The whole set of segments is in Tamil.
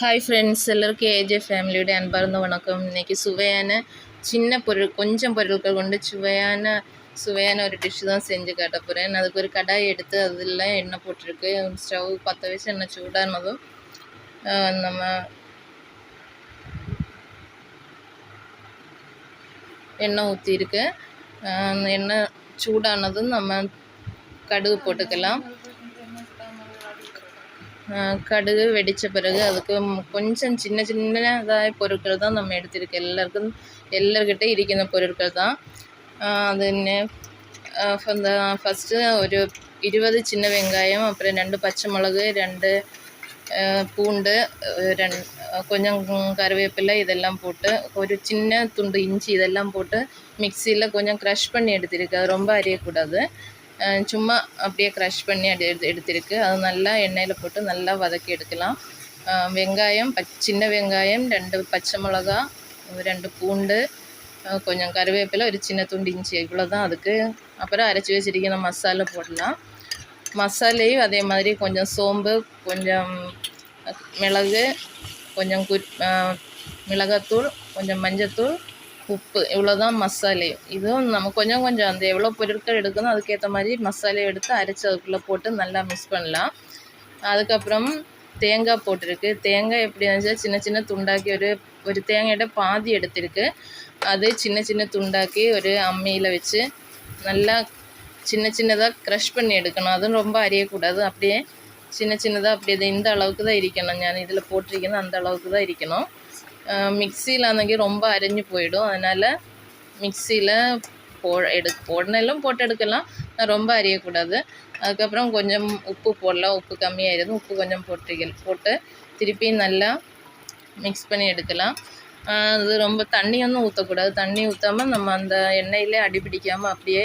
ஹாய் ஃப்ரெண்ட்ஸ் எல்லாருக்கும் ஏஜே ஃபேமிலியோட அன்பார்ந்த வணக்கம். இன்றைக்கி சுவையான சின்ன பொருள் கொஞ்சம் பொருட்கள் கொண்டு சுவையான சுவையான ஒரு டிஷ் தான் செஞ்சு காட்ட போகிறேன் அதுக்கு ஒரு கடாய் எடுத்து அதில் எண்ணெய் போட்டிருக்கு. ஸ்டவ் பற்ற வச்சு எண்ணெய் சூடானதும் நம்ம எண்ணெய் ஊற்றிருக்கு எண்ணெய் சூடானதும் நம்ம கடுகு போட்டுக்கலாம். കടുക് വെടിച്ച പിറകു അതൊക്കെ കൊഞ്ചം ചിന്ന ചിന്നതായ പൊരുക്കൾ തന്നെ നമ്മൾ എടുത്തിരിക്കുക എല്ലാവർക്കും എല്ലാവർക്കിട്ടേ ഇരിക്കുന്ന പൊരുക്കൾ തന്നെ എന്താ ഫസ്റ്റ് ഒരു ഇരുപത് ചിന്ന വെങ്കായം അപ്പുറം രണ്ട് പച്ചമുളക് രണ്ട് പൂണ്ട് രണ്ട് കൊഞ്ഞം കറിവേപ്പില ഇതെല്ലാം പോട്ട് ഒരു ചിന്ന തുണ്ട് ഇഞ്ചി ഇതെല്ലാം പോട്ട് മിക്സിയിൽ കൊഞ്ഞം ക്രഷ് പണി എടുത്തിരിക്കുക അത് രൊമ്പ അരിയക്കൂടാതെ சும்மா அப்படியே க்ரஷ் பண்ணி எடு எடுத்து எடுத்திருக்கு. அது நல்லா எண்ணெயில் போட்டு நல்லா வதக்கி எடுக்கலாம். வெங்காயம் பச் சின்ன வெங்காயம் ரெண்டு பச்சை மிளகா ரெண்டு பூண்டு கொஞ்சம் கருவேப்பிலை ஒரு சின்ன துண்டு இஞ்சி இவ்வளோ தான் அதுக்கு. அப்புறம் அரைச்சி வச்சிருக்கிற மசாலா போடலாம். மசாலையும் அதே மாதிரி கொஞ்சம் சோம்பு கொஞ்சம் மிளகு கொஞ்சம் கு மிளகாத்தூள் கொஞ்சம் மஞ்சத்தூள் உப்பு இவ்வளோ தான் மசாலையும் இதுவும் நம்ம கொஞ்சம் கொஞ்சம் அந்த எவ்வளோ பொருட்கள் எடுக்கணும் அதுக்கேற்ற மாதிரி மசாலையை எடுத்து அரைச்சி அதுக்குள்ளே போட்டு நல்லா மிக்ஸ் பண்ணலாம். அதுக்கப்புறம் தேங்காய் போட்டிருக்கு. தேங்காய் எப்படி இருந்துச்சா? சின்ன சின்ன துண்டாக்கி ஒரு ஒரு தேங்காயோட பாதி எடுத்திருக்கு. அது சின்ன சின்ன துண்டாக்கி ஒரு அம்மியில் வச்சு நல்லா சின்ன சின்னதாக க்ரஷ் பண்ணி எடுக்கணும். அதுவும் ரொம்ப அரியக்கூடாது. அப்படியே சின்ன சின்னதாக அப்படியே இது இந்த அளவுக்கு தான் இருக்கணும். ഞാൻ இதில் போட்டிருக்கிறது அந்த அளவுக்கு தான் இருக்கணும். மிக்சியிலாണെങ്കിൽ ரொம்ப அரிஞ்சு போயிடும் அதனால் மிக்சியில் போ எடு உடனெல்லாம் போட்டு எடுக்கலாம் ரொம்ப அரியக்கூடாது அதுக்கப்புறம் கொஞ்சம் உப்பு போடலாம் உப்பு கம்மியாக உப்பு கொஞ்சம் போட்டு போட்டு திருப்பி நல்லா மிக்ஸ் பண்ணி எடுக்கலாம் அது ரொம்ப தண்ணி ஒன்றும் ஊற்றக்கூடாது தண்ணி ஊற்றாமல் நம்ம அந்த எண்ணெயிலே அடிபிடிக்காமல் அப்படியே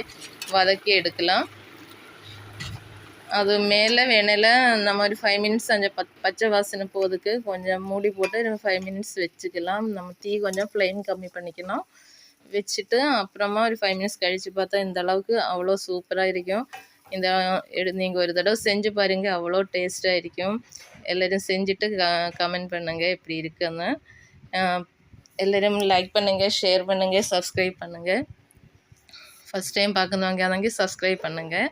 வதக்கி எடுக்கலாம் அது மேலே வேணையில் இந்த மாதிரி ஃபைவ் மினிட்ஸ் கொஞ்சம் பத் பச்சை வாசனை போகிறதுக்கு கொஞ்சம் மூடி போட்டு ஃபைவ் மினிட்ஸ் வச்சுக்கலாம். நம்ம தீ கொஞ்சம் ஃப்ளேம் கம்மி பண்ணிக்கணும் வச்சுட்டு அப்புறமா ஒரு ஃபைவ் மினிட்ஸ் கழித்து பார்த்தா இந்த அளவுக்கு அவ்வளோ சூப்பராக இருக்கும். இந்த நீங்கள் ஒரு தடவை செஞ்சு பாருங்கள் அவ்வளோ டேஸ்ட்டாக இருக்கும். எல்லோரும் செஞ்சுட்டு க கமெண்ட் பண்ணுங்கள் எப்படி இருக்குன்னு. எல்லோரும் லைக் பண்ணுங்கள் ஷேர் பண்ணுங்கள் சப்ஸ்கிரைப் பண்ணுங்கள் ஃபஸ்ட் டைம் பார்க்குறவங்க அதங்க சப்ஸ்கிரைப் பண்ணுங்கள்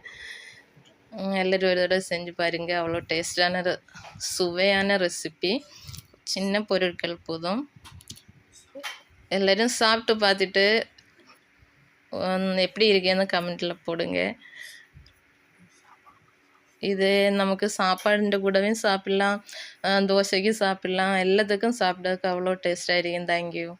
எல்லாரும் ஒரு தடவை செஞ்சு பாருங்கள் அவ்வளோ டேஸ்டான சுவையான ரெசிபி சின்ன பொருட்கள் போதும். எல்லோரும் சாப்பிட்டு பார்த்துட்டு எப்படி இருக்கேன்னு கமெண்ட்டில் போடுங்க. இது நமக்கு சாப்பாடு கூடவே சாப்பிட்லாம். அஹ் தோசைக்கு சாப்பிட்லாம். எல்லாத்துக்கும் சாப்பிட்றதுக்கு அவ்வளோ டேஸ்ட்டாக இருக்கும். தேங்க்யூ